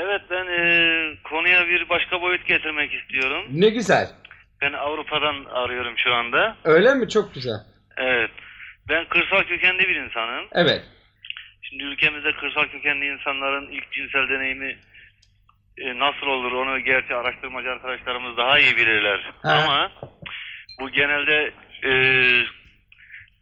Evet ben e, konuya bir başka boyut getirmek istiyorum. Ne güzel. Ben Avrupa'dan arıyorum şu anda. Öyle mi? Çok güzel. Evet. Ben kırsal kökenli bir insanım. Evet. Şimdi ülkemizde kırsal kökenli insanların ilk cinsel deneyimi e, nasıl olur onu gerçi araştırmacı arkadaşlarımız daha iyi bilirler. Ha. Ama bu genelde e,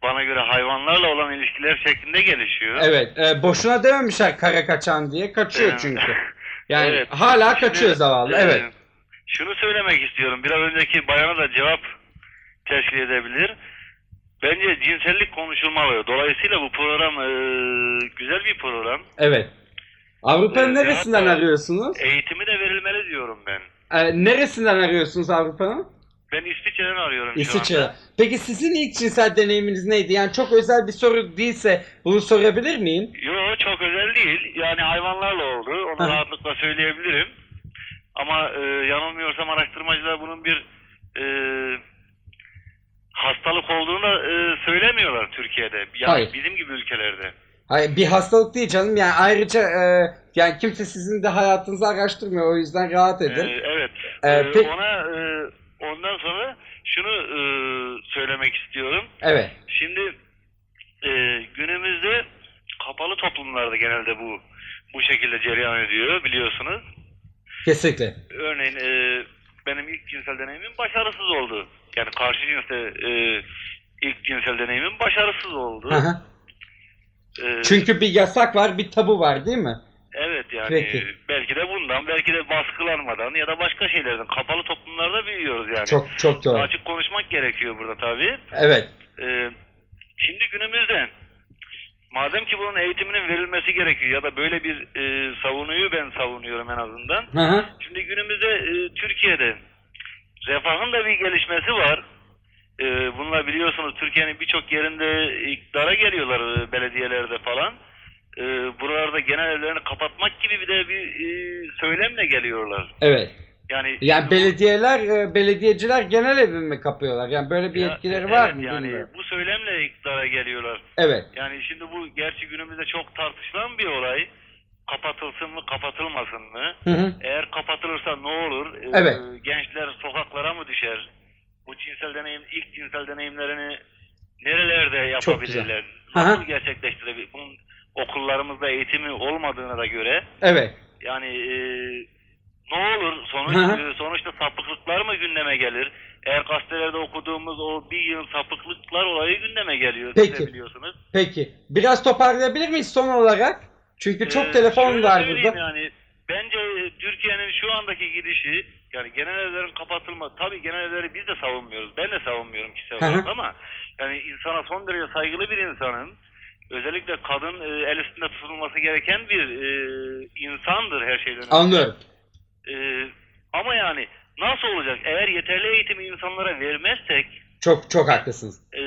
bana göre hayvanlarla olan ilişkiler şeklinde gelişiyor. Evet. e, boşuna dememişler kara kaçan diye. Kaçıyor çünkü. Yani Evet. hala Şimdi, kaçıyor zavallı. e, Evet. Şunu söylemek istiyorum. Biraz önceki bayana da cevap teşkil edebilir. Bence cinsellik konuşulmalı. Dolayısıyla bu program e, güzel bir program. Evet. Avrupa'nın Evet, neresinden arıyorsunuz? Eğitimi de verilmeli diyorum ben. E, neresinden arıyorsunuz Avrupa'nın? Ben İsviçre'den arıyorum şu İsviçre. anda. Peki sizin ilk cinsel deneyiminiz neydi? Yani çok özel bir soru değilse bunu sorabilir miyim? Yo çok özel değil. Yani hayvanlarla oldu. Onu Hı. rahatlıkla söyleyebilirim. Ama e, yanılmıyorsam araştırmacılar bunun bir e, hastalık olduğunu da e, söylemiyorlar Türkiye'de. Yani Hayır. bizim gibi ülkelerde. Hayır bir hastalık değil canım. Yani ayrıca e, yani kimse sizin de hayatınızı araştırmıyor. O yüzden rahat edin. evet. Ee, E, pe- ona e, ondan sonra şunu e, söylemek istiyorum. Evet. Şimdi e, günümüzde kapalı toplumlarda genelde bu bu şekilde cereyan ediyor biliyorsunuz. Kesinlikle. Örneğin e, benim ilk cinsel deneyimim başarısız oldu. Yani karşı cinste e, ilk cinsel deneyimim başarısız oldu. Hı hı. E, Çünkü bir yasak var, bir tabu var değil mi? evet yani Peki. belki de bundan, belki de baskılanmadan ya da başka şeylerden kapalı toplumlarda büyüyoruz yani. Çok çok doğru. Açık konuşmak gerekiyor burada tabii. Evet. Ee, şimdi günümüzde madem ki bunun eğitiminin verilmesi gerekiyor ya da böyle bir e, savunuyu ben savunuyorum en azından. Hı hı. Şimdi günümüzde e, Türkiye'de refahın da bir gelişmesi var. E, bunlar biliyorsunuz Türkiye'nin birçok yerinde iktidara geliyorlar e, belediyelerde falan. E, buralarda genel evlerini kapatmak gibi bir de bir e, söylemle geliyorlar. Evet. Yani Yani belediyeler, e, belediyeciler genel evi mi kapıyorlar? Yani böyle bir Ya, etkileri var evet, mı Yani bilmiyorum. bu söylemle iktidara geliyorlar. Evet. Yani şimdi bu gerçi günümüzde çok tartışılan bir olay. Kapatılsın mı, kapatılmasın mı? Hı hı. Eğer kapatılırsa ne olur? Ee, Evet. Gençler sokaklara mı düşer? Bu cinsel deneyim, ilk cinsel deneyimlerini nerelerde yapabilirler? Nasıl gerçekleştirebilir? Bunun okullarımızda eğitimi olmadığına da göre Evet. yani e, ne olur? Sonuç, e, sonuçta sapıklıklar mı gündeme gelir? Eğer gazetelerde okuduğumuz o bir yıl sapıklıklar olayı gündeme geliyor. Peki. biliyorsunuz. Peki. Biraz toparlayabilir miyiz son olarak? Çünkü çok Ee, telefon var burada. Yani bence Türkiye'nin şu andaki gidişi yani genel evlerin kapatılma tabii genel evleri biz de savunmuyoruz. Ben de savunmuyorum kişisel olarak ama yani insana son derece saygılı bir insanın özellikle kadın e, el üstünde tutulması gereken bir e, insandır her şeyden önce. Anlıyorum. Ama yani nasıl olacak? Eğer yeterli eğitimi insanlara vermezsek Çok çok haklısınız. e,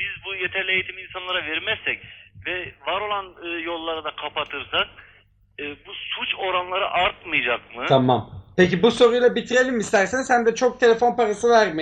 biz bu yeterli eğitimi insanlara vermezsek ve var olan e, yolları da kapatırsak e, bu suç oranları artmayacak mı? Tamam. Peki bu soruyla bitirelim isterseniz. Hem de çok telefon parası vermeyin.